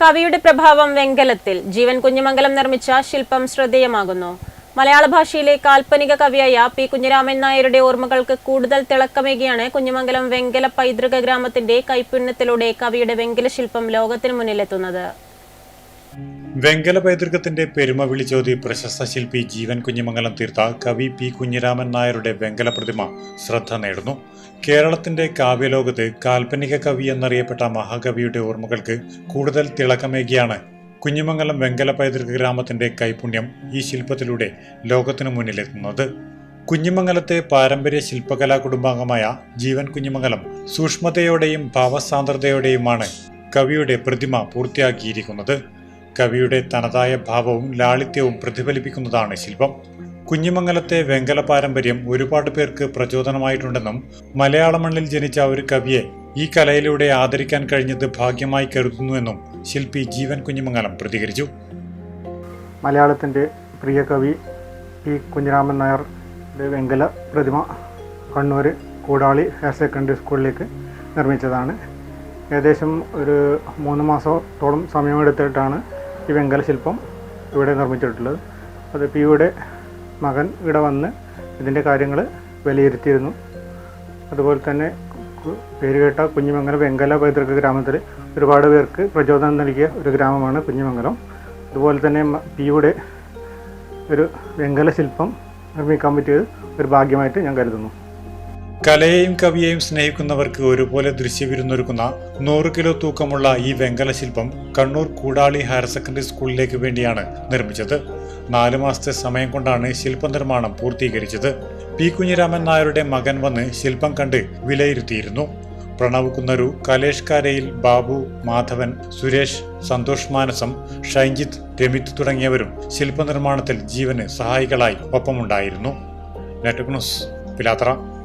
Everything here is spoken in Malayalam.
കവിയുടെ പ്രഭാവം വെങ്കലത്തിൽ. ജീവൻ കുഞ്ഞുമംഗലം നിർമ്മിച്ച ശില്പം ശ്രദ്ധേയമാകുന്നു. മലയാള ഭാഷയിലെ കാൽപ്പനിക കവിയായ പി. കുഞ്ഞിരാമൻ നായരുടെ ഓർമ്മകൾക്ക് കൂടുതൽ തിളക്കമേകിയാണ് കുഞ്ഞുമംഗലം വെങ്കല പൈതൃക ഗ്രാമത്തിന്റെ കൈപ്പുണ്യത്തിലൂടെ കവിയുടെ വെങ്കല ശില്പം ലോകത്തിന് മുന്നിലെത്തുന്നത്. വെങ്കല പൈതൃകത്തിന്റെ പെരുമ വിളിച്ചോതി പ്രശസ്ത ശില്പി ജീവൻ കുഞ്ഞിമംഗലം തീർത്ത കവി പി കുഞ്ഞിരാമൻ നായരുടെ വെങ്കല പ്രതിമ ശ്രദ്ധ നേടുന്നു. കേരളത്തിന്റെ കാവ്യലോകത്ത് കാൽപ്പനിക കവി എന്നറിയപ്പെട്ട മഹാകവിയുടെ ഓർമ്മകൾക്ക് കൂടുതൽ തിളക്കമേകിയാണ് കുഞ്ഞിമംഗലം വെങ്കല പൈതൃക ഗ്രാമത്തിന്റെ കൈപുണ്യം ഈ ശില്പത്തിലൂടെ ലോകത്തിനു മുന്നിലെത്തുന്നത്. കുഞ്ഞിമംഗലത്തെ പാരമ്പര്യ ശില്പകലാ കുടുംബാംഗമായ ജീവൻ കുഞ്ഞിമംഗലം സൂക്ഷ്മതയോടെയും ഭാവസാന്ദ്രതയോടെയുമാണ് കവിയുടെ പ്രതിമ പൂർത്തിയാക്കിയിരിക്കുന്നത്. കവിയുടെ തനതായ ഭാവവും ലാളിത്യവും പ്രതിഫലിപ്പിക്കുന്നതാണ് ശില്പം. കുഞ്ഞിമംഗലത്തെ വെങ്കല പാരമ്പര്യം ഒരുപാട് പേർക്ക് പ്രചോദനമായിട്ടുണ്ടെന്നും മലയാള മണ്ണിൽ ജനിച്ച ഒരു കവിയെ ഈ കലയിലൂടെ ആദരിക്കാൻ കഴിഞ്ഞത് ഭാഗ്യമായി കരുതുന്നുവെന്നും ശില്പി ജീവൻ കുഞ്ഞിമംഗലം പ്രതികരിച്ചു. മലയാളത്തിന്റെ പ്രിയ കവി പി കുഞ്ഞിരാമൻ നായരുടെ വെങ്കല പ്രതിമ കണ്ണൂർ കൂടാളി ഹയർ സെക്കൻഡറി സ്കൂളിലേക്ക് നിർമ്മിച്ചതാണ്. ഏകദേശം ഒരു മൂന്ന് മാസത്തോളം സമയമെടുത്തിട്ടാണ് ഈ വെങ്കല ശില്പം ഇവിടെ നിർമ്മിച്ചിട്ടുള്ളത്. അത് പിയുടെ മകൻ ഇവിടെ വന്ന് ഇതിന്റെ കാര്യങ്ങൾ വിലയിരുത്തിയിരുന്നു. അതുപോലെ തന്നെ പേരുകേട്ട കുഞ്ഞിമംഗലം വെങ്കല പൈതൃക ഗ്രാമത്തിൽ ഒരുപാട് പേർക്ക് പ്രചോദനം നൽകിയ ഒരു ഗ്രാമമാണ് കുഞ്ഞിമംഗലം. അതുപോലെ തന്നെ പിയുടെ ഒരു വെങ്കല ശില്പം നിർമ്മിക്കാൻ പറ്റിയത് ഒരു ഭാഗ്യമായിട്ട് ഞാൻ കരുതുന്നു. കലയെയും കവിയെയും സ്നേഹിക്കുന്നവർക്ക് ഒരുപോലെ ദൃശ്യവിരുന്നൊരുക്കുന്ന നൂറ് കിലോ തൂക്കമുള്ള ഈ വെങ്കല ശില്പം കണ്ണൂർ കൂടാളി ഹയർ സെക്കൻഡറി സ്കൂളിലേക്ക് വേണ്ടിയാണ് നിർമ്മിച്ചത്. നാലു മാസത്തെ സമയം കൊണ്ടാണ് ശില്പനിർമ്മാണം പൂർത്തീകരിച്ചത്. പി കുഞ്ഞിരാമൻ നായരുടെ മകൻ വന്ന് ശില്പം കണ്ട് വിലയിരുത്തിയിരുന്നു. പ്രണവ് കുന്നരു കലേഷ് കാരയിൽ ബാബു മാധവൻ സുരേഷ് സന്തോഷ് മാനസം ഷൈൻജിത്ത് രമിത് തുടങ്ങിയവരും ശില്പനിർമ്മാണത്തിൽ ജീവന് സഹായികളായി ഒപ്പമുണ്ടായിരുന്നു. Network news Pilathara.